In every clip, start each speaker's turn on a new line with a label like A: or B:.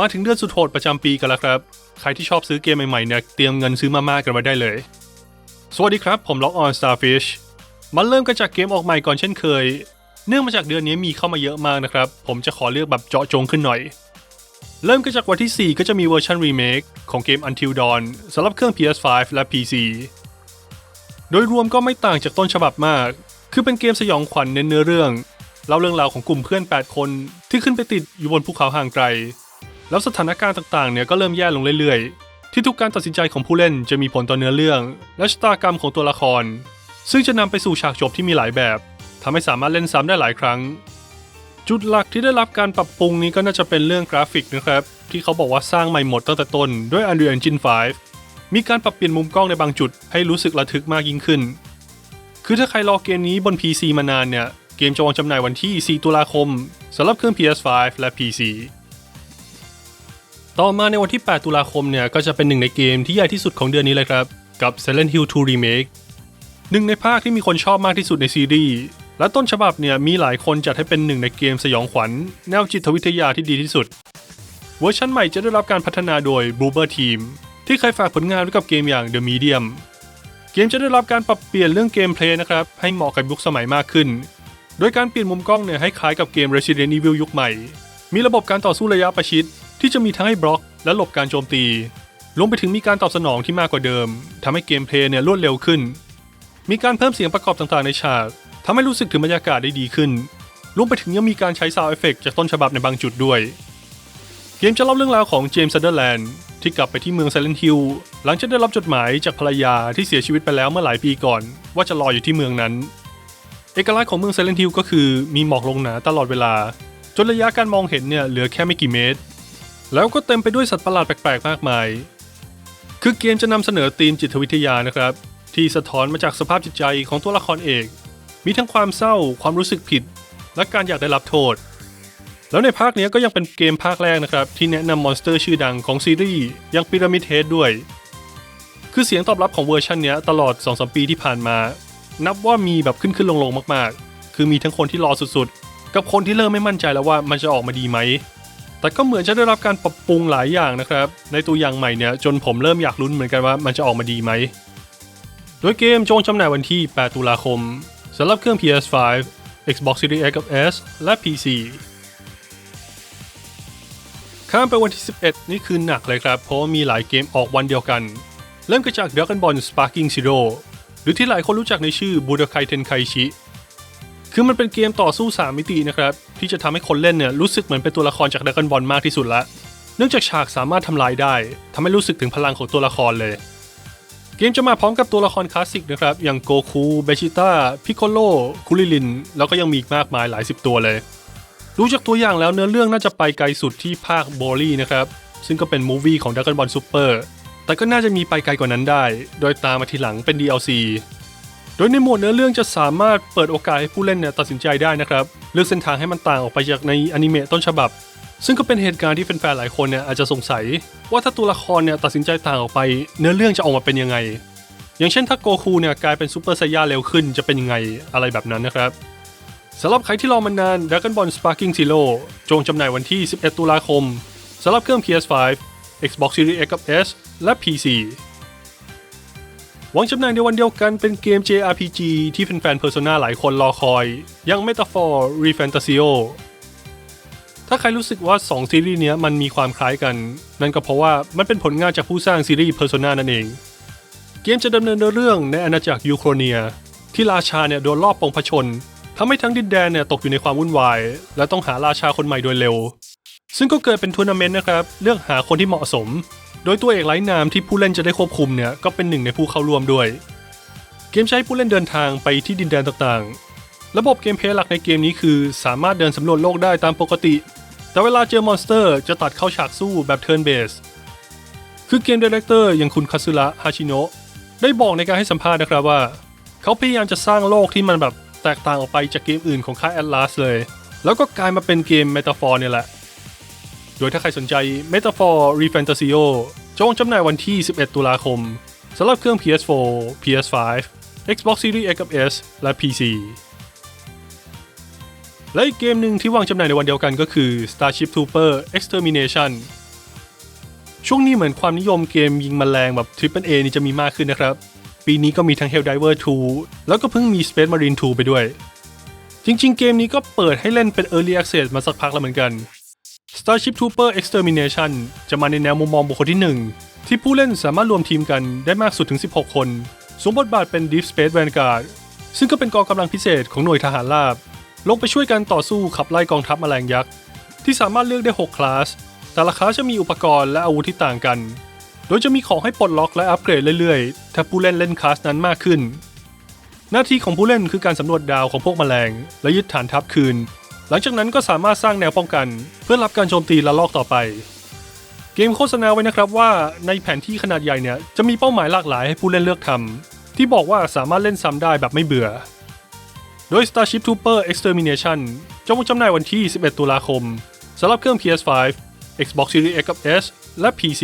A: มาถึงเดือนสุดโหดประจำปีกันแล้วครับ ใครที่ชอบซื้อเกมใหม่ๆเนี่ยเตรียมเงินซื้อมาม่ากันไว้ได้เลย สวัสดีครับ ผมล็อกออน Starfish มาเริ่มกันจากเกมออกใหม่ก่อนเช่นเคย เนื่องมาจากเดือนนี้มีเข้ามาเยอะมากนะครับ ผมจะขอเลือกแบบเจาะจงขึ้นหน่อย เริ่มกันจากวันที่ 4 ก็จะมีเวอร์ชันรีเมคของเกม Until Dawn สำหรับเครื่อง PS5 และ PC โดยรวมก็ไม่ต่างจากต้นฉบับมาก คือเป็นเกมสยองขวัญเน้นเนื้อเรื่องเล่าเรื่องราวของกลุ่มเพื่อน 8 คนที่ขึ้นไปติดอยู่บนภูเขาห่างไกล แล้วสถานการณ์ต่างๆเนี่ยก็เริ่มแย่ลงเรื่อยๆ ที่ทุกการตัดสินใจของผู้เล่นจะมีผลต่อเนื้อเรื่อง และชะตากรรมของตัวละคร ซึ่งจะนำไปสู่ฉากจบที่มีหลายแบบทำให้สามารถเล่นซ้ำได้หลายครั้ง จุดหลักที่ได้รับการปรับปรุงนี้ก็น่าจะเป็นเรื่องกราฟิกนะครับ ที่เขาบอกว่าสร้างใหม่หมดตั้งแต่ต้นด้วย Unreal Engine 5 มีการปรับเปลี่ยนมุมกล้องในบางจุด ให้รู้สึกระทึกมากยิ่งขึ้น คือถ้าใครรอเกมนี้บน PC มานานเนี่ยเกมจะวางจำหน่ายวันที่ 4 ตุลาคมสำหรับเครื่อง PS5 และ PC ต่อมาในวันที่ 8 ตุลาคมเนี่ยก็จะเป็นหนึ่งในเกมที่ใหญ่ที่สุดของเดือนนี้เลยครับ กับ Silent Hill 2 Remake หนึ่งในภาคที่มีคนชอบมากที่สุดในซีรีส์และต้นฉบับเนี่ยมีหลายคนจัดให้เป็นหนึ่งในเกมสยองขวัญ แนวจิตวิทยาที่ดีที่สุด เวอร์ชันใหม่จะได้รับการพัฒนาโดย Bloober Team ที่เคยฝากผลงานไว้กับเกมอย่าง The Medium เกมจะได้รับการปรับเปลี่ยนเรื่องเกมเพลย์นะครับให้เหมาะกับยุคสมัยมากขึ้น โดยการเปลี่ยนมุมกล้องเนี่ยให้คล้ายกับเกม Resident Evil ยุคใหม่ มีระบบการต่อสู้ระยะประชิด ที่จะมีทั้งให้บล็อก และหลบการโจมตี รวมไปถึงมีการตอบสนองที่มากกว่าเดิมทำให้เกมเพลย์เนี่ยรวดเร็วขึ้น มีการเพิ่มเสียงประกอบต่างๆในฉากทำให้รู้สึกถึงบรรยากาศได้ดีขึ้น รวมไปถึงยังมีการใช้ซาวเอฟเฟกจากต้นฉบับในบางจุดด้วย เกมจะเล่าเรื่องราวของเจมส์ซันเดอร์แลนด์ที่กลับไปที่เมืองไซเลนฮิลหลังจากได้รับจดหมายจากภรรยาที่เสียชีวิตไปแล้วเมื่อหลายปีก่อน ว่าจะรออยู่ที่เมืองนั้น เอกลักษณ์ของเมืองไซเลนฮิลก็คือมีหมอกลงหนาตลอดเวลา จนระยะการมองเห็นเนี่ยเหลือแค่ไม่กี่เมตร แล้วก็เต็มไปด้วยสัตว์ประหลาดแปลกๆ มากมาย คือเกมจะนำเสนอธีมจิตวิทยานะครับ ที่สะท้อนมาจากสภาพจิตใจของตัวละครเอก มีทั้งความเศร้า ความรู้สึกผิด และการอยากได้รับโทษ แล้วในภาคนี้ก็ยังเป็นเกมภาคแรกนะครับ ที่แนะนำมอนสเตอร์ชื่อดังของซีรีส์อย่างพีระมิดเฮดด้วย คือเสียงตอบรับของเวอร์ชันนี้ตลอด 2-3 ปีที่ผ่านมา นับว่ามีแบบขึ้นขึ้นลงลงมาก ๆ คือมีทั้งคนที่รอสุดๆ กับคนที่เริ่มไม่มั่นใจแล้วว่ามันจะออกมาดีไหม แต่ก็เหมือนจะได้รับการปรับปรุงหลายอย่างนะครับ ในตัวอย่างใหม่เนี่ยจนผมเริ่มอยากลุ้นเหมือนกันว่ามันจะออกมาดีไหม โดยเกมจงจำหน่ายวันที่ 8 ตุลาคมสำหรับเครื่อง PS5 Xbox Series X กับ S และ PC ข้ามไปวันที่ 11 นี่คือหนักเลยครับ เพราะมีหลายเกมออกวันเดียวกัน เริ่มกันจาก Dragon Ball Sparking Zero หรือที่หลายคนรู้จักในชื่อ Budokai Tenkaichi คือมันเป็นเกมต่อสู้ 3 มิตินะครับ ที่จะทำให้คนเล่นเนี่ยรู้สึกเหมือนเป็นตัวละครจาก Dragon Ball มากที่สุดละ เนื่องจากฉากสามารถทำลายได้ทำให้รู้สึกถึงพลังของตัวละครเลย เกมจะมาพร้อมกับตัวละครคลาสสิกนะครับ อย่างโกคูเบจิต้าพิคโคโลคุริลิน แล้วก็ยังมีอีกมากมายหลายสิบตัวเลยดูจากตัวอย่างแล้วเนื้อเรื่องน่าจะไปไกลสุดที่ภาคโบลี่นะครับ ซึ่งก็เป็นมูวี่ของ Dragon Ball Super แต่ก็น่าจะมีไปไกลกว่านั้นได้ โดยตามมาทีหลังเป็น DLC โดยในหมวดเนื้อเรื่องจะสามารถเปิดโอกาสให้ผู้เล่นเนี่ยตัดสินใจได้นะครับเลือกเส้นทางให้มันต่างออกไปจากในอนิเมะต้นฉบับ ซึ่งก็เป็นเหตุการณ์ที่แฟนๆหลายคนเนี่ยอาจจะสงสัย ว่าถ้าตัวละครเนี่ยตัดสินใจต่างออกไป เนื้อเรื่องจะออกมาเป็นยังไง อย่างเช่นถ้าโกคูเนี่ยกลายเป็นซูเปอร์ไซย่าเร็วขึ้นจะเป็นยังไงอะไรแบบนั้นนะครับสำหรับใครที่รอมานาน Dragon Ball Sparking Zero จงจำหน่ายวันที่ 11 ตุลาคมสำหรับเครื่อง PS5 Xbox Series X กับ S และ PC วังจำหน่ายในวันเดียวกันเป็นเกม JRPG ที่แฟนๆ Persona หลายคนรอคอยอย่าง Metaphor Refantasio ถ้าใครรู้สึกว่า 2 ซีรีส์นี้มันมีความคล้ายกัน นั่นก็เพราะว่ามันเป็นผลงานจากผู้สร้างซีรีส์ Persona นั่นเอง เกมจะดำเนินเรื่องในอาณาจักรยูโครเนีย ที่ราชาเนี่ยโดนลอบปองผชนทำให้ทั้งดินแดนเนี่ยตกอยู่ในความวุ่นวาย และต้องหาราชาคนใหม่โดยเร็ว ซึ่งก็เกิดเป็นทัวร์นาเมนต์นะครับ เลือกหาคนที่เหมาะสม โดยตัวเอกไร้นามที่ผู้เล่นจะได้ควบคุมเนี่ยก็เป็นหนึ่งในผู้เข้าร่วมด้วย เกมใช้ผู้เล่นเดินทางไปที่ดินแดนต่างๆ ระบบเกมเพลย์หลักในเกมนี้คือ สามารถเดินสำรวจโลกได้ตามปกติ แต่เวลาเจอมอนสเตอร์ จะตัดเข้าฉากสู้แบบเทิร์นเบสคือเกมดีเรคเตอร์อย่างคุณคาซึระฮาชิโนะได้บอกในการให้สัมภาษณ์นะครับว่า เขาพยายามจะสร้างโลกที่มันแบบแตกต่างออกไปจากเกมอื่นของค่าย Atlas เลย แล้วก็กลายมาเป็นเกม Metaphor เนี่ยแหละ โดยถ้าใครสนใจ Metaphor Refantasio จงจำหน่ายวันที่ 11 ตุลาคมสำหรับเครื่อง PS4 PS5 Xbox Series X กับ S และ PC และอีกเกมหนึ่งที่วางจำหน่ายในวันเดียวกันก็คือ Starship Trooper Extermination ช่วงนี้เหมือนความนิยมเกมยิงแมลงแบบ Triple A นี่จะมีมากขึ้นนะครับ ปีนี้ก็มีทั้ง Helldiver 2 แล้วก็เพิ่งมี Space Marine 2 ไปด้วย จริงๆ เกมนี้ก็เปิดให้เล่นเป็น Early Access มาสักพักแล้วเหมือนกัน Starship Trooper Extermination จะมาในแนวมุมมองบุคคลที่ 1 ที่ผู้เล่นสามารถรวมทีมกันได้มากสุดถึง 16 คนสวมบทบาทเป็น Deep Space Vanguard ซึ่งก็เป็นกองกำลังพิเศษของหน่วยทหารราบ ลงไปช่วยกันต่อสู้ขับไล่กองทัพแมลงยักษ์ ที่สามารถเลือกได้ 6 คลาส แต่ละคลาสจะมีอุปกรณ์และอาวุธที่ต่างกัน โดยจะมีของให้ปลดล็อกและอัปเกรดเรื่อยๆ ถ้าผู้เล่นเล่นคลาสนั้นมากขึ้น หน้าที่ของผู้เล่นคือการสำรวจดาวของพวกแมลง และยึดฐานทัพคืน หลังจากนั้นก็สามารถสร้างแนวป้องกัน เพื่อรับการโจมตีละลอกต่อไป เกมโฆษณาไว้นะครับว่าในแผนที่ขนาดใหญ่เนี่ยจะมีเป้าหมายหลากหลายให้ผู้เล่นเลือกทำที่บอกว่าสามารถเล่นซ้ำได้แบบไม่เบื่อ โดย Starship Trooper Extermination จะวางจำหน่ายวันที่ 11 ตุลาคมสำหรับเครื่อง PS5 Xbox Series X กับ S และ PC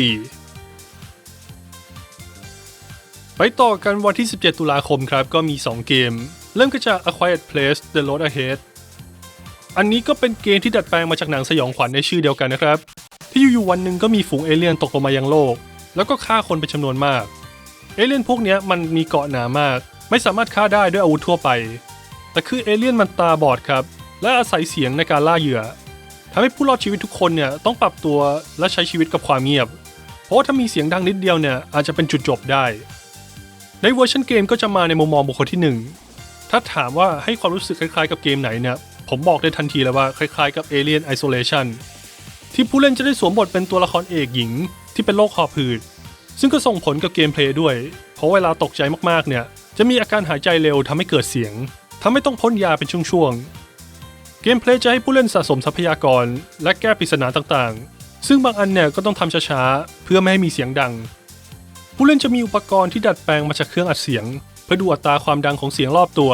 A: ไปต่อกันวันที่ 17 ตุลาคมครับก็มี 2 เกม เริ่มกันจาก A Quiet Place The Road Ahead อันนี้ก็เป็นเกมที่ดัดแปลงมาจากหนังสยองขวัญในชื่อเดียวกันนะครับ ที่อยู่ๆวันหนึ่งก็มีฝูงเอเลี่ยนตกลงมายังโลก แล้วก็ฆ่าคนเป็นจำนวนมาก เอเลี่ยนพวกนี้มันมีเกาะหนามาก ไม่สามารถฆ่าได้ด้วยอาวุธทั่วไป แต่คือเอเลี่ยนมันตาบอดครับ และอาศัยเสียงในการล่าเหยื่อทำให้ผู้รอดชีวิตทุกคนเนี่ยต้องปรับตัวและใช้ชีวิตกับความเงียบ เพราะถ้ามีเสียงดังนิดเดียวเนี่ยอาจจะเป็นจุดจบได้ ในเวอร์ชันเกมก็จะมาในมุมมองบุคคลที่ 1 ถ้าถามว่าให้ความรู้สึกคล้ายๆ กับเกมไหนเนี่ย ผมบอกได้ทันทีเลยว่าคล้ายๆกับ Alien Isolation ที่ผู้เล่นจะได้สวมบทเป็นตัวละครเอกหญิง ที่เป็นโรคหอบหืดซึ่งก็ส่งผลกับเกมเพลย์ด้วย เพราะเวลาตกใจมากๆเนี่ย จะมีอาการหายใจเร็วทำให้เกิดเสียงทำให้ต้องพ่นยาเป็นช่วงๆ เกมเพลย์จะให้ผู้เล่นสะสมทรัพยากร และแก้ปริศนาต่างๆ ซึ่งบางอันเนี่ยก็ต้องทำช้าๆ เพื่อไม่ให้มีเสียงดัง ผู้เล่นจะมีอุปกรณ์ที่ดัดแปลงมาจากเครื่องอัดเสียง เพื่อดูอัตราความดังของเสียงรอบตัว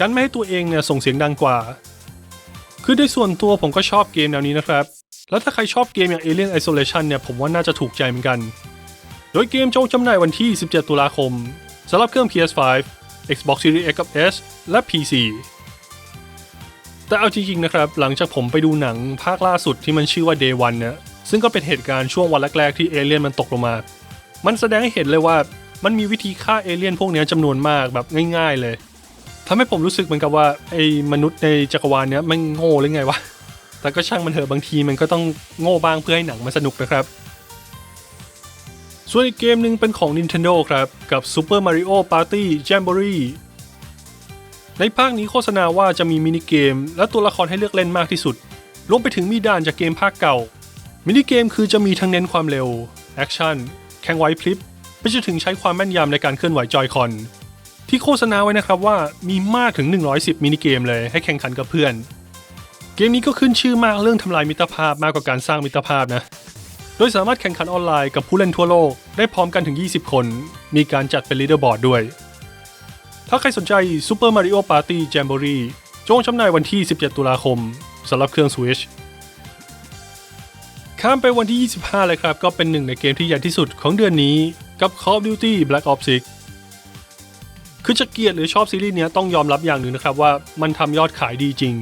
A: กันไม่ให้ตัวเองเนี่ยส่งเสียงดังกว่า คือโดยส่วนตัวผมก็ชอบเกมแนวนี้นะครับ แล้วถ้าใครชอบเกมอย่าง Alien Isolation เนี่ยผมว่าน่าจะถูกใจเหมือนกัน โดยเกมจะจำหน่ายวันที่ 17 ตุลาคมสำหรับเครื่อง PS5 Xbox Series X กับ S และ PC แต่เอาจริงๆนะครับ หลังจากผมไปดูหนังภาคล่าสุดที่มันชื่อว่า Day One เนี่ยซึ่งก็เป็นเหตุการณ์ช่วงวันแรกๆที่เอเลี่ยนมันตกลงมา มันแสดงให้เห็นเลยว่ามันมีวิธีฆ่าเอเลี่ยนพวกนี้จำนวนมากแบบง่าย ๆ เลย ทำให้ผมรู้สึกเหมือนกับว่าไอ้มนุษย์ในจักรวาลเนี้ยมันโง่หรือไงวะ แต่ก็ช่างมันเถอะบางทีมันก็ต้องโง่บ้างเพื่อให้หนังมันสนุกนะครับ ส่วนอีกเกมหนึ่งเป็นของ Nintendo ครับกับ Super Mario Party Jamboree ในภาคนี้โฆษณาว่าจะมีมินิเกม และตัวละครให้เลือกเล่นมากที่สุด รวมไปถึงมีด่านจากเกมภาคเก่า มินิเกมคือจะมีทั้งเน้นความเร็ว แอคชั่น แข่งไหวพลิบไปจนถึงใช้ความแม่นยำในการเคลื่อนไหวจอยคอน ที่โฆษณาไว้นะครับว่ามีมากถึง 110 มินิเกมเลยให้แข่งขันกับเพื่อน เกมนี้ก็ขึ้นชื่อมากเรื่องทำลายมิตรภาพมากกว่าการสร้างมิตรภาพนะ โดยสามารถแข่งขันออนไลน์กับผู้เล่นทั่วโลก ได้พร้อมกันถึง 20 คน มีการจัดเป็นลีดเดอร์บอร์ดด้วย ถ้าใครสนใจ Super Mario Party Jamboree จงจำหน่ายวันที่ 17 ตุลาคมสำหรับเครื่อง Switch ข้ามไปวันที่ 25 เลยครับ ก็เป็นหนึ่งในเกมที่ใหญ่ที่สุดของเดือนนี้กับ Call of Duty Black Ops 6 คือจะเกลียดหรือชอบซีรีส์นี้ต้องยอมรับอย่างหนึ่งนะครับว่ามันทำยอดขายดีจริง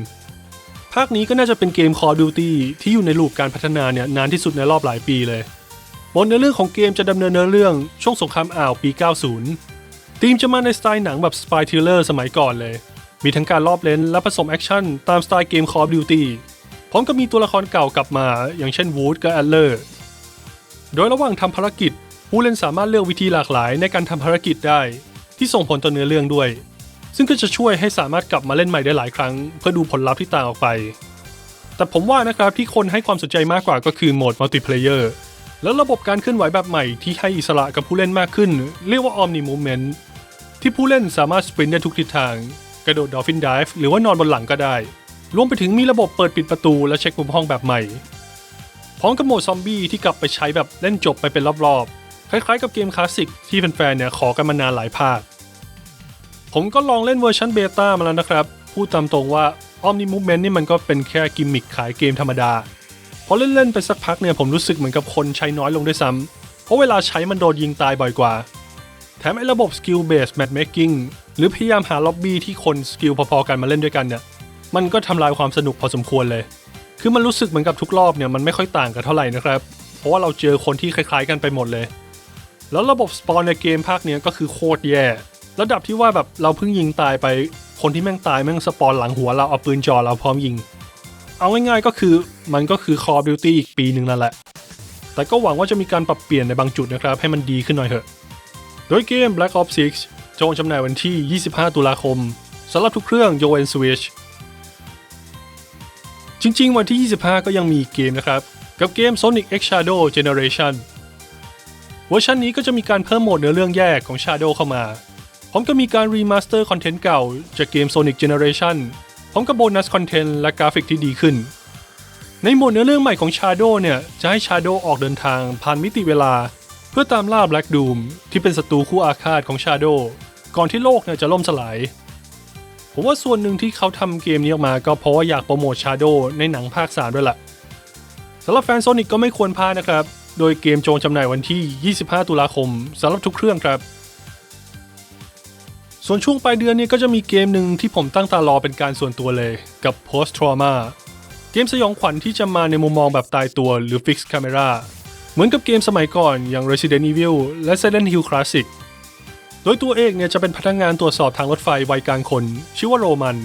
A: ภาคนี้ก็น่าจะเป็นเกม Call of Duty ที่อยู่ในลูปการพัฒนาเนี่ยนานที่สุดในรอบหลายปีเลยบนเนื้อเรื่องของเกมจะดำเนินเนื้อเรื่องช่วงสงครามอ่าวปี 90 ทีมจะมาในสไตล์หนังแบบ Spy Thriller สมัยก่อนเลย มีทั้งการรอบเลนและผสมแอคชั่นตามสไตล์เกม Call of Duty พร้อมกับมีตัวละครเก่ากลับมา อย่างเช่นวูดกับแอลเลอร์โดยระหว่างทำภารกิจ ผู้เล่นสามารถเลือกวิธีหลากหลายในการทำภารกิจได้ ที่ส่งผลต่อเนื้อเรื่องด้วย ซึ่งก็จะช่วยให้สามารถกลับมาเล่นใหม่ได้หลายครั้ง เพื่อดูผลลัพธ์ที่ต่างออกไป แต่ผมว่านะครับที่คนให้ความสนใจมากกว่าก็คือโหมดมัลติเพลเยอร์แล้วระบบการเคลื่อนไหวแบบใหม่ที่ให้อิสระกับผู้เล่นมากขึ้น เรียกว่า Omni Movement ที่ผู้เล่นสามารถสปรินต์ได้ทุกทิศทาง กระโดดดอฟฟินดิฟหรือว่านอนบนหลังก็ได้ รวมไปถึงมีระบบเปิดปิดประตูและเช็คมุมห้องแบบใหม่ พร้อมกับโหมดซอมบี้ที่กลับไปใช้แบบเล่นจบไปเป็นรอบๆ คล้ายๆกับเกมคลาสสิกที่แฟนๆเนี่ยขอกันมานานหลายภาค ผมก็ลองเล่นเวอร์ชันเบต้ามาแล้วนะครับ พูดตามตรงว่า Omni Movement นี่มันก็เป็นแค่กิมมิคขายเกมธรรมดา พอเล่น ๆ ไปสักพักเนี่ยผมรู้สึกเหมือนกับคนใช้น้อยลงด้วยซ้ำเพราะเวลาใช้มันโดนยิงตายบ่อยกว่า แถมไอ้ระบบ Skill Based Matchmaking หรือพยายามหาล็อบบี้ที่คนสกิลพอๆกันมาเล่นด้วยกันเนี่ยมันก็ทำลายความสนุกพอสมควรเลย คือมันรู้สึกเหมือนกับทุกรอบเนี่ยมันไม่ค่อยต่างกันเท่าไหร่นะครับ เพราะว่าเราเจอคนที่คล้ายๆกันไปหมดเลย แล้วระบบสปอนในเกมภาคเนี้ยก็คือโคตรแย่ ระดับที่ว่าแบบเราเพิ่งยิงตายไป คนที่แม่งตายแม่งสปอนหลังหัวเราเอาปืนจ่อเราพร้อมยิง เอาง่ายๆก็คือมันก็คือ Call of Duty อีกปีหนึ่งนั่นแหละ แต่ก็หวังว่าจะมีการปรับเปลี่ยนในบางจุดนะครับ ให้มันดีขึ้นหน่อยเถอะ โดยเกม Black Ops 6จะวางจำหน่ายวันที่ 25 ตุลาคมสำหรับทุกเครื่องยกเว้น Switch จริงๆ วันที่ 25 ก็ยังมีเกมนะครับ กับเกม Sonic X Shadow Generation เวอร์ชันนี้ก็จะมีการเพิ่มโหมดเนื้อเรื่องแยกของ Shadow เข้ามา พร้อมกับมีการรีมาสเตอร์คอนเทนต์เก่า จากเกม Sonic Generation พร้อมกับโบนัสคอนเทนต์และกราฟิกที่ดีขึ้น ในโหมดเนื้อเรื่องใหม่ของ Shadow เนี่ย จะให้ Shadow ออกเดินทางผ่านมิติเวลา เพื่อตามล่า Black Doom ที่เป็นศัตรูคู่อาฆาตของ Shadow ก่อนที่โลกเนี่ยจะล่มสลาย ผมว่าส่วนหนึ่งที่เขาทำเกมนี้ออกมาก็เพราะว่าอยากโปรโมท Shadow ในหนังภาค 3 ด้วยล่ะสำหรับแฟน Sonic ก็ไม่ควรพลาดนะครับ โดยเกมโจงจำหน่ายวันที่ 25 ตุลาคมสำหรับทุกเครื่องครับ ส่วนช่วงปลายเดือนนี้ก็จะมีเกมหนึ่งที่ผมตั้งตารอเป็นการส่วนตัวเลยกับ Post Trauma เกมสยองขวัญที่จะมาในมุมมองแบบตายตัวหรือ Fixed Camera เหมือนกับเกมสมัยก่อนอย่าง Resident Evil และ Silent Hill Classic โดยตัวเอกเนี่ยจะเป็นพนักงานตรวจสอบทางรถไฟวัยกลางคน ชื่อว่าโรมัน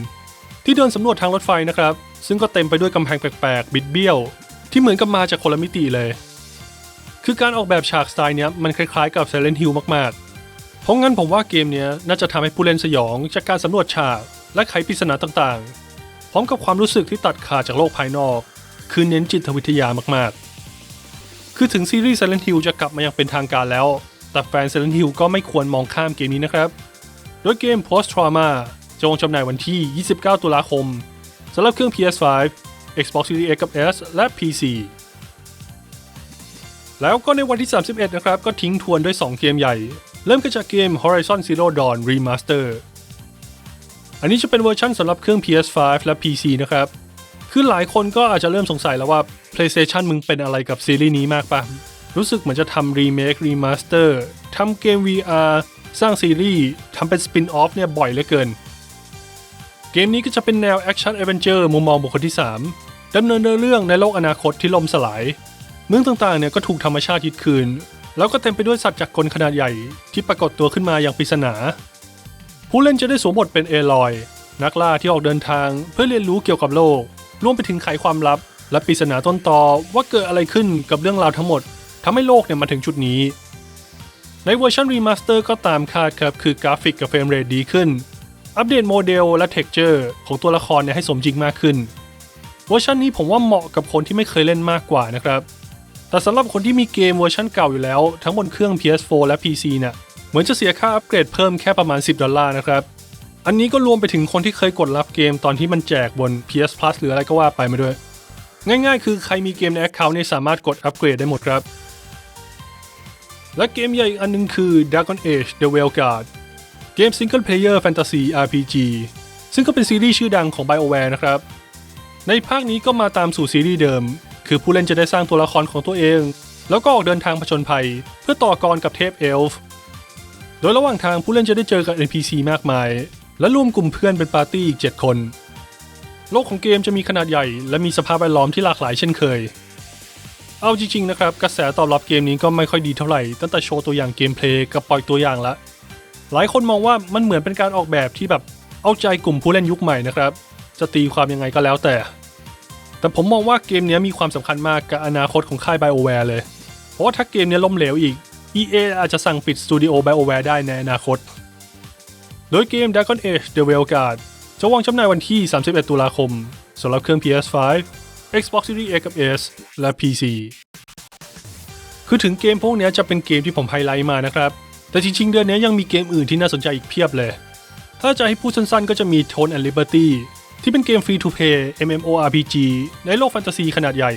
A: ที่เดินสำรวจทางรถไฟนะครับ ซึ่งก็เต็มไปด้วยกำแพงแปลกๆ บิดเบี้ยว ที่เหมือนกับมาจากคนละมิติเลย คือการออกแบบฉากสไตล์เนี้ยมันคล้ายๆกับ Silent Hill มากๆ เพราะงั้นผมว่าเกมนี้น่าจะทำให้ผู้เล่นสยองจากการสำรวจฉากและไขปริศนาต่างๆ พร้อมกับความรู้สึกที่ตัดขาดจากโลกภายนอก คือเน้นจิตวิทยามากๆ คือถึงซีรีส์ Silent Hill จะกลับมาย่างเป็นทางการแล้ว แต่แฟน Silent Hill ก็ไม่ควรมองข้ามเกมนี้นะครับ โดยเกม Post Trauma จะวางจำหน่ายวันที่ 29 ตุลาคมสำหรับเครื่อง PS5 Xbox Series X กับ S และ PC แล้วก็ในวันที่ 31 นะครับ ก็ทิ้งทวนด้วย 2 เกมใหญ่ เริ่มกันจากเกม Horizon Zero Dawn Remaster อันนี้จะเป็นเวอร์ชันสำหรับเครื่อง PS5 และ PC นะครับ คือหลายคนก็อาจจะเริ่มสงสัยแล้วว่า PlayStation มึงเป็นอะไรกับซีรีส์นี้มากปะรู้สึกเหมือนจะทำรีเมครีมาสเตอร์ทำเกม VR สร้างซีรีส์ทำเป็นสปินออฟเนี่ยบ่อยเหลือเกิน เกมนี้ก็จะเป็นแนวแอคชั่นแอดเวนเจอร์มุมมองบุคคลที่ 3ดำเนินเรื่องในโลกอนาคตที่ล่มสลาย เมืองต่างๆเนี่ยก็ถูกธรรมชาติยึดคืน แล้วก็เต็มไปด้วยสัตว์จากกลขนาดใหญ่ที่ปรากฏตัวขึ้นมาอย่างปริศนา ผู้เล่นจะได้สวมบทเป็นเอลอย นักล่าที่ออกเดินทางเพื่อเรียนรู้เกี่ยวกับโลกรวมไปถึงไขความลับ และปริศนาต้นตอว่าเกิดอะไรขึ้นกับเรื่องราวทั้งหมดทำให้โลกเนี่ยมาถึงจุดนี้ ในเวอร์ชันรีมาสเตอร์ก็ตามคาดครับคือกราฟิกกับเฟรมเรทดีขึ้น อัปเดตโมเดลและเท็กเจอร์ของตัวละครเนี่ยให้สมจริงมากขึ้น เวอร์ชันนี้ผมว่าเหมาะกับคนที่ไม่เคยเล่นมากกว่านะครับ แต่สำหรับคนที่มีเกมเวอร์ชันเก่าอยู่แล้ว ทั้งบนเครื่อง PS4 และ PC เนี่ยเหมือนจะเสียค่าอัปเกรดเพิ่มแค่ประมาณ 10 ดอลลาร์นะครับ อันนี้ก็รวมไปถึงคนที่เคยกดรับเกมตอนที่มันแจกบน PS Plus หรืออะไรก็ว่าไปมาด้วย ง่ายๆ คือใครมีเกมใน Account เนี่ยสามารถกดอัปเกรดได้หมดครับ และเกมใหญ่อีกอันหนึงคือ Dragon Age The Veilguard เกม Single Player Fantasy RPG ซึ่งก็เป็นซีรีส์ชื่อดังของ BioWare นะครับ ในภาคนี้ก็มาตามสู่ซีรีส์เดิม คือผู้เล่นจะได้สร้างตัวละครของตัวเอง แล้วก็ออกเดินทางผจญภัย เพื่อต่อกรกับเทพเอลฟ์ โดยระหว่างทางผู้เล่นจะได้เจอกับ NPC มากมาย และร่วมกลุ่มเพื่อนเป็นปาร์ตี้อีก 7 คน โลกของเกมจะมีขนาดใหญ่ และมีสภาพแวดล้อมที่หลากหลายเช่นเคย เอาจริงๆนะครับกระแสตอบรับเกมนี้ก็ไม่ค่อยดีเท่าไหร่ตั้งแต่โชว์ตัวอย่างเกมเพลย์กับปล่อยตัวอย่างละ หลายคนมองว่ามันเหมือนเป็นการออกแบบที่แบบเอาใจกลุ่มผู้เล่นยุคใหม่นะครับ จะตีความยังไงก็แล้วแต่ แต่ผมมองว่าเกมนี้มีความสำคัญมากกับอนาคตของค่าย BioWare เลย เพราะว่าถ้าเกมนี้ล้มเหลวอีก EA อาจจะสั่งปิดสตูดิโอ BioWare ได้ในอนาคต โดยเกม Dragon Age The Veilguard จะวางจำหน่ายวันที่ 31 ตุลาคมสำหรับเครื่อง PS5 Xbox Series X กับ S และ PC คือถึงเกมพวกนี้จะเป็นเกมที่ผมไฮไลท์มานะครับ แต่จริงๆ เดือนนี้ยังมีเกมอื่นที่น่าสนใจอีกเพียบเลย ถ้าจะให้พูดสั้นๆ ก็จะมี Tone and Liberty ที่เป็นเกมฟรี to play MMORPG ในโลกแฟนตาซีขนาดใหญ่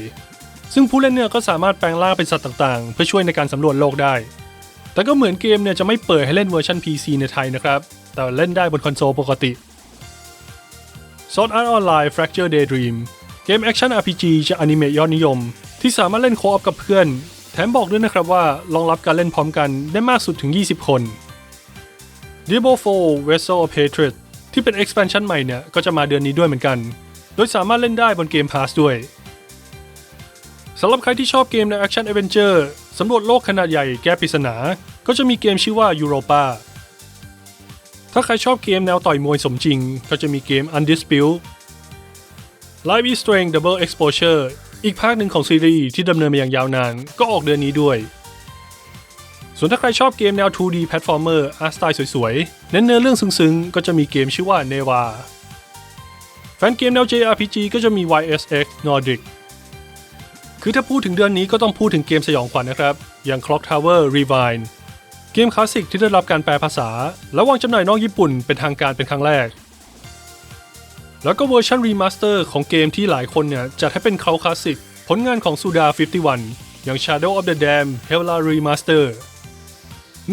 A: ซึ่งผู้เล่นเนี่ยก็สามารถแปลงร่างเป็นสัตว์ต่างๆ เพื่อช่วยในการสำรวจโลกได้ แต่ก็เหมือนเกมเนี่ยจะไม่เปิดให้เล่นเวอร์ชัน PC ในไทยนะครับ แต่เล่นได้บนคอนโซลปกติ Sword Art Online Fracture Daydream เกมแอคชั่น RPG จากอนิเมะยอดนิยม ที่สามารถเล่นโคออฟกับเพื่อน แถมบอกด้วยนะครับว่ารองรับการเล่นพร้อมกันได้มากสุดถึง 20 คน Diablo 4 Vessel of Hatred ที่เป็น expansion ใหม่เนี่ย ก็จะมาเดือนนี้ด้วยเหมือนกัน โดยสามารถเล่นได้บนเกม Pass ด้วยสำหรับใครที่ชอบเกมในแอคชั่น a อเวนเจอร์สำรวจโลกขนาดใหญ่แก้ปริศนา ก็จะมีเกมชื่อว่า Europa ถ้าใครชอบเกมแนวต่อยมวยสมจริง ก็จะมีเกม Undisputed Live is Strange Double Exposure อีกภาคหนึ่งของซีรีส์ที่ดำเนินมาอย่างยาวนาน ก็ออกเดือนนี้ด้วย ส่วนถ้าใครชอบเกมแนว 2D Platformer อาร์ตสไตล์สวยๆ เน้นเนื้อเรื่องซึ้งๆ ก็จะมีเกมชื่อว่า Neva แฟนเกมแนว JRPG ก็จะมี YSX Nordic คือถ้าพูดถึงเดือนนี้ก็ต้องพูดถึงเกมสยองขวัญนะครับ อย่าง Clock Tower Rewind เกมคลาสสิกที่ได้รับการแปลภาษา และวางจำหน่ายนอกญี่ปุ่นเป็นทางการเป็นครั้งแรก แล้วก็เวอร์ชันรีมาสเตอร์ของเกมที่หลายคนเนี่ยจัดให้เป็นเคาคลาสสิก ผลงานของ Suda 51 อย่าง Shadow of the Dam Hella Remaster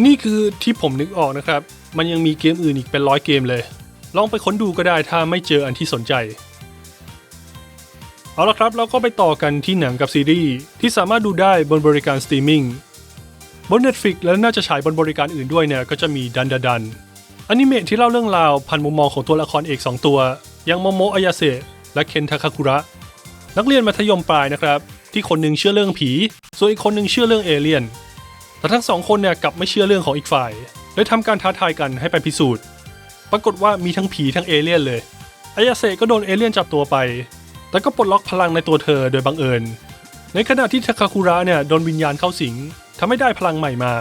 A: นี่คือที่ผมนึกออกนะครับ มันยังมีเกมอื่นอีกเป็นร้อยเกมเลย ลองไปค้นดูก็ได้ถ้าไม่เจออันที่สนใจ เอาละครับเราก็ไปต่อกันที่หนังกับซีรีส์ที่สามารถดูได้บนบริการสตรีมมิ่งบน Netflix และน่าจะฉายบนบริการอื่นด้วยเนี่ยก็จะมีดันดาดันอนิเมะที่เล่าเรื่องราวผ่านมุมมองของตัวละครเอก 2 ตัว อย่างโมโมอายาเซะและเคนทาคาคุระ นักเรียนมัธยมปลายนะครับ ที่คนหนึ่งเชื่อเรื่องผี ส่วนอีกคนหนึ่งเชื่อเรื่องเอเลี่ยน แต่ทั้งสองคนเนี่ยกลับไม่เชื่อเรื่องของอีกฝ่ายเลยทำการท้าทายกันให้ไปพิสูจน์ ปรากฏว่ามีทั้งผีทั้งเอเลี่ยนเลยอายาเซก็โดนเอเลี่ยนจับตัวไป แต่ก็ปลดล็อกพลังในตัวเธอโดยบังเอิญ ในขณะที่ทาคาคุระเนี่ยโดนวิญญาณเข้าสิงทำให้ได้พลังใหม่มา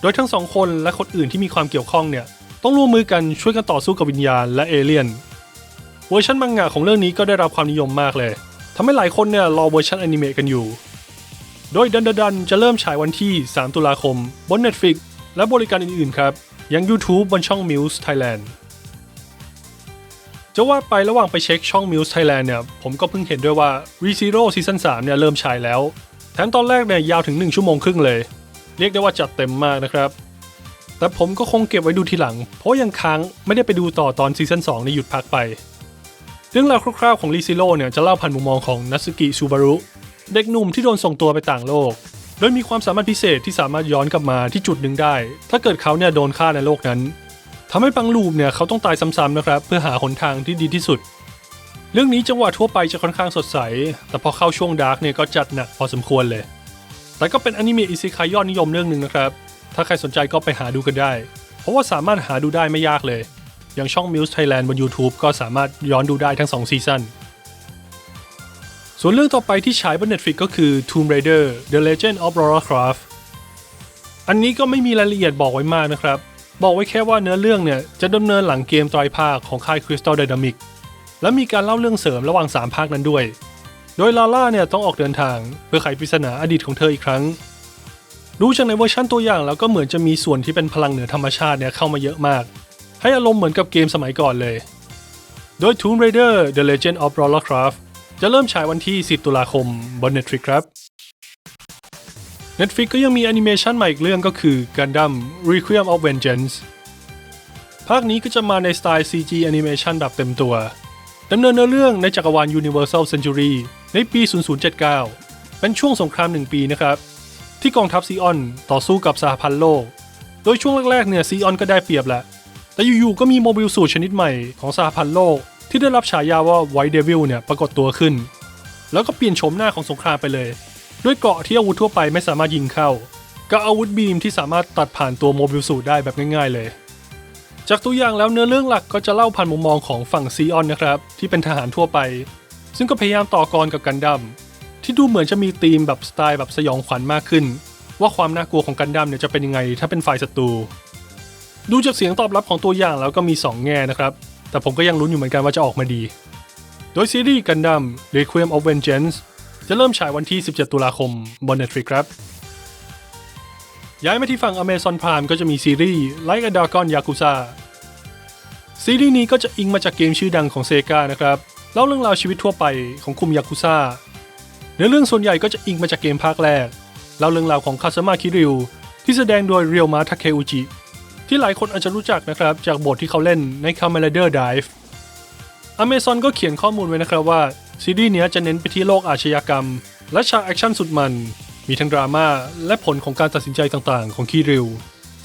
A: โดยทั้งสองคนและคนอื่นที่มีความเกี่ยวข้องเนี่ยต้องร่วมมือกันช่วยกันต่อสู้กับวิญญาณและเอเลี่ยน เวอร์ชันมังงะของเรื่องนี้ก็ได้รับความนิยมมากเลยทำให้หลายคนเนี่ยรอเวอร์ชันอนิเมะกันอยู่ โดยดันดันจะเริ่มฉายวันที่ 3 ตุลาคม บน Netflix และบริการอื่นๆครับยัง YouTube บนช่อง Muse Thailand จะว่าไประหว่างไปเช็คช่อง Muse Thailand เนี่ย ผมก็เพิ่งเห็นด้วยว่า ReZero Season 3 เนี่ย เริ่มฉายแล้ว แถมตอนแรกเนี่ยยาวถึง 1 ชั่วโมงครึ่งเลย เรียกได้ว่าจัดเต็มมากนะครับ แต่ผมก็คงเก็บไว้ดูทีหลัง เพราะยังค้างไม่ได้ไปดูต่อตอนซีซั่น2ในหยุดพักไป เรื่องราวคร่าวๆของ ReZero เนี่ยจะเล่าผ่านมุมมองของนัตสึกิซูบารุ เด็กหนุ่มที่โดนส่งตัวไปต่างโลก โดยมีความสามารถพิเศษที่สามารถย้อนกลับมาที่จุดหนึ่งได้ ถ้าเกิดเขาเนี่ยโดนฆ่าในโลกนั้นทำให้บางลูปเนี่ยเขาต้องตายซ้ำๆนะครับ เพื่อหาหนทางที่ดีที่สุด เรื่องนี้จังหวะทั่วไปจะค่อนข้างสดใส แต่พอเข้าช่วงดาร์กเนี่ยก็จัดหนักพอสมควรเลย แต่ก็เป็นอนิเมะอิซิคายยอดนิยมเรื่องหนึ่งนะครับ ถ้าใครสนใจก็ไปหาดูกันได้ เพราะว่าสามารถหาดูได้ไม่ยากเลย อย่างช่อง Muse Thailand บน YouTube ก็สามารถย้อนดูได้ทั้ง2ซีซั่น ส่วนเรื่องต่อไปที่ฉายบน Netflix ก็คือ Tomb Raider The Legend of Lara Croft อันนี้ก็ไม่มีรายละเอียดบอกไว้มากนะครับ บอกไว้แค่ว่าเนื้อเรื่องเนี่ยจะดำเนินหลังเกมไตรภาคของค่าย Crystal Dynamics และมีการเล่าเรื่องเสริมระหว่าง 3 ภาคนั้นด้วย โดยลาล่าเนี่ยต้องออกเดินทางเพื่อไขปริศนาอดีตของเธออีกครั้งดูจากในเวอร์ชั่นตัวอย่างแล้วก็เหมือนจะมีส่วนที่เป็นพลังเหนือธรรมชาติเนี่ยเข้ามาเยอะมาก ให้อารมณ์เหมือนกับเกมสมัยก่อนเลย โดย Tomb Raider The Legend of Lara Croft จะเริ่มฉายวันที่ 10 ตุลาคมบน Netflix ครับ Netflix ก็ยังมีแอนิเมชันใหม่อีกเรื่องก็คือ Gundam Requiem of Vengeance ภาคนี้ก็จะมาในสไตล์ CG Animation แบบเต็มตัวดำเนินเนื้อเรื่องในจักรวาล Universal Century ในปี 0079 เป็นช่วงสงครามหนึ่งปีนะครับ ที่กองทัพซีออนต่อสู้กับสหพันธ์โลก โดยช่วงแรกๆเนี่ยซีออนก็ได้เปรียบแหละ แต่อยู่ๆก็มีโมบิลสูตรชนิดใหม่ของสหพันธ์โลก ที่ได้รับฉายาว่าไวท์เดวิลเนี่ยปรากฏตัวขึ้น แล้วก็เปลี่ยนโฉมหน้าของสงครามไปเลย ด้วยเกราะที่อาวุธทั่วไปไม่สามารถยิงเข้ากับอาวุธบีมที่สามารถตัดผ่านตัวโมบิลสูตรได้แบบง่ายๆเลย จากตัวอย่างแล้วเนื้อเรื่องหลักก็จะเล่าผ่านมุมมองของฝั่งซีออนนะครับ ที่เป็นทหารทั่วไป ซึ่งก็พยายามต่อกรกับกันดั้มที่ดูเหมือนจะมีธีมแบบสไตล์แบบสยองขวัญมากขึ้น ว่าความน่ากลัวของกันดั้มเนี่ยจะเป็นยังไงถ้าเป็นฝ่ายศัตรูดูจากเสียงตอบรับของตัวอย่างแล้วก็มี 2 แง่นะครับ แต่ผมก็ยังลุ้นอยู่เหมือนกันว่าจะออกมาดี โดยซีรีส์กันดั้ม Requiem of Vengeance จะเริ่มฉายวันที่ 17 ตุลาคมบน Netflix ครับ ย้ายมาที่ฝั่ง Amazon Prime ก็จะมีซีรีส์ Like a Dragon Yakuza ซีรีส์นี้ก็จะอิงมาจากเกมชื่อดังของเซกานะครับ เล่าเรื่องราวชีวิตทั่วไปของคุมยากุซ่าเนื้อเรื่องส่วนใหญ่ก็จะอิงมาจากเกมภาคแรก เล่าเรื่องราวของคาซามาคิริวที่แสดงโดยเรียวมาทาเคอุจิ ที่หลายคนอาจจะรู้จักนะครับ จากบทที่เขาเล่นใน c a m e r a d e r Dive Amazon ก็เขียนข้อมูลไว้นะครับว่า ซีรีส์เนี้ยจะเน้นไปที่โลกอาชญากรรม และฉากแอคชั่นสุดมัน มีทั้งดราม่าและผลของการตัดสินใจต่างๆ ของคิริว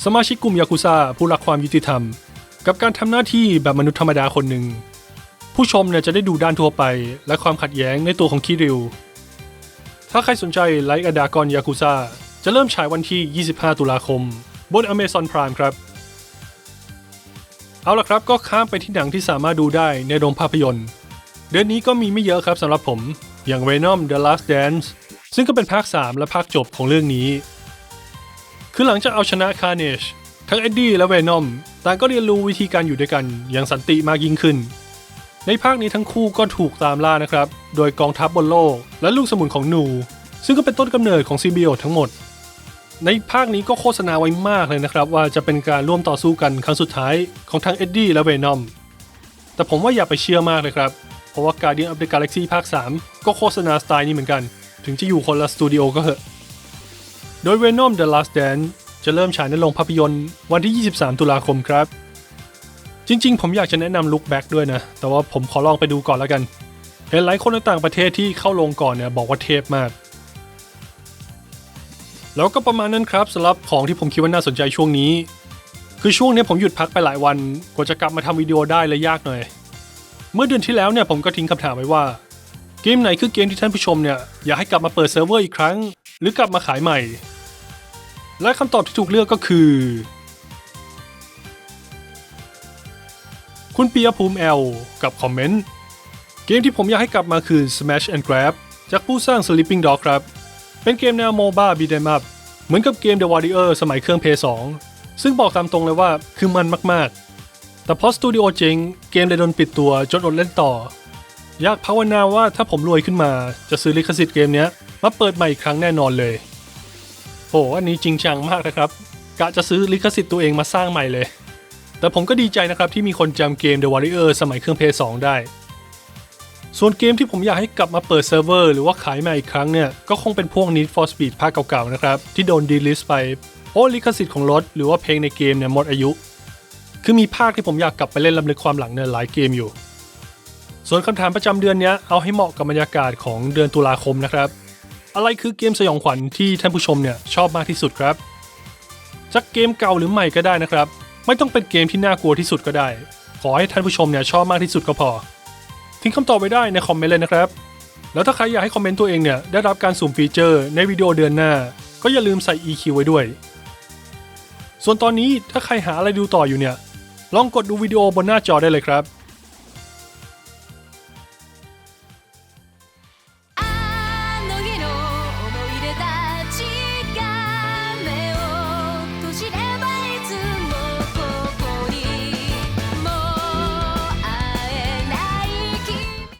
A: สมาชิกกลุ่มยากุซ่าผู้รักความยุติธรรม กับการทำหน้าที่แบบมนุษย์ธรรมดาคนหนึ่งผู้ชมเนี่ยจะได้ดูด้านทั่วไป และความขัดแย้งในตัวของคิริวถถ้าใครสนใจไลค์อดากอนยากุซ่าจะเริ่มฉายวันที่ 25 ตุลาคม บน Amazon Prime ครับ เอาละครับก็ข้ามไปที่หนังที่สามารถดูได้ในโรงภาพยนตร์ เดือนนี้ก็มีไม่เยอะครับสำหรับผม อย่าง Venom The Last Dance ซึ่งก็เป็นภาค 3 และภาคจบของเรื่องนี้ คือหลังจากเอาชนะ Carnage ทั้ง Eddie และ Venom ต่างก็เรียนรู้วิธีการอยู่ด้วยกันอย่างสันติมากยิ่งขึ้น ในภาคนี้ทั้งคู่ก็ถูกตามล่านะครับ โดยกองทัพบนโลก และลูกสมุนของหนู ซึ่งก็เป็นต้นกำเนิดของซีบิโอทั้งหมด ในภาคนี้ก็โฆษณาไว้มากเลยนะครับ ว่าจะเป็นการร่วมต่อสู้กันครั้งสุดท้ายของทั้งเอ็ดดี้และเวนอมแต่ผมว่าอย่าไปเชื่อมากเลยครับ เพราะว่า Guardian of the Galaxy ภาค 3 ก็โฆษณาสไตล์นี้เหมือนกัน ถึงจะอยู่คนละสตูดิโอก็เหอะ โดย Venom The Last Dance จะเริ่มฉายในโรงภาพยนตร์วันที่ 23 ตุลาคมครับ จริงๆ ผมอยากจะแนะนำ Look Back ด้วยนะ แต่ว่าผมขอลองไปดูก่อนแล้วกัน เห็นหลายคนในต่างประเทศที่เข้าโรงก่อนเนี่ยบอกว่าเทพมาก แล้วก็ประมาณนั้นครับสำหรับของที่ผมคิดว่าน่าสนใจช่วงนี้ คือช่วงนี้ผมหยุดพักไปหลายวันกว่าจะกลับมาทำวิดีโอได้เลยยากหน่อย เมื่อเดือนที่แล้วเนี่ยผมก็ทิ้งคำถามไว้ว่า เกมไหนคือเกมที่ท่านผู้ชมเนี่ยอยากให้กลับมาเปิดเซิร์ฟเวอร์อีกครั้ง หรือกลับมาขายใหม่ และคำตอบที่ถูกเลือกก็คือ คุณปียภูมิแอลกับคอมเมนต์เกมที่ผมอยากให้กลับมาคือ Smash and Grab จากผู้สร้าง Sleeping Dog ครับ เป็นเกมแนวโมบ้าบีเดม up เหมือนกับเกม The Warrior สมัยเครื่อง p 2ซึ่งบอกตามตรงเลยว่าคือมันมากๆ แต่พอสตูดิโอเจ๊งเกมเลยโดนปิดตัวจนอดเล่นต่อ อยากภาวนาว่าถ้าผมรวยขึ้นมา จะซื้อลิขสิทธิ์เกมนี้มาเปิดใหม่อีกครั้งแน่นอนเลยโหอันนี้จริงจังมากนะครับกะจะซื้อลิขสิทธิ์ตัวเองมาสร้างใหม่เลย แต่ผมก็ดีใจนะครับที่มีคนจำเกม The Warrior สมัยเครื่อง p 2ได้ ส่วนเกมที่ผมอยากให้กลับมาเปิดเซิร์ฟเวอร์หรือว่าขายใหม่อีกครั้งเนี่ย ก็คงเป็นพวก Need for Speed ภาคเก่าๆนะครับ ที่โดนดีลิสไปเพราะลิขสิทธิ์ของรถหรือว่าเพลงในเกมเนี่ยหมดอายุ คือมีภาคที่ผมอยากกลับไปเล่นลำลึกความหลังเนี่ยหลายเกมอยู่ ส่วนคำถามประจำเดือนนี้เอาให้เหมาะกับบรรยากาศของเดือนตุลาคมนะครับ อะไรคือเกมสยองขวัญที่ท่านผู้ชมเนี่ยชอบมากที่สุดครับจากเกมเก่าหรือใหม่ก็ได้นะครับ ไม่ต้องเป็นเกมที่น่ากลัวที่สุดก็ได้ ขอให้ท่านผู้ชมเนี่ยชอบมากที่สุดก็พอ ทิ้งคำตอบไว้ได้ในคอมเมนต์เลยนะครับ แล้วถ้าใครอยากให้คอมเมนต์ตัวเองเนี่ยได้รับการสุ่มฟีเจอร์ในวิดีโอเดือนหน้า ก็อย่าลืมใส่ EQ ไว้ด้วย ส่วนตอนนี้ถ้าใครหาอะไรดูต่ออยู่เนี่ย ลองกดดูวิดีโอบนหน้าจอได้เลยครับ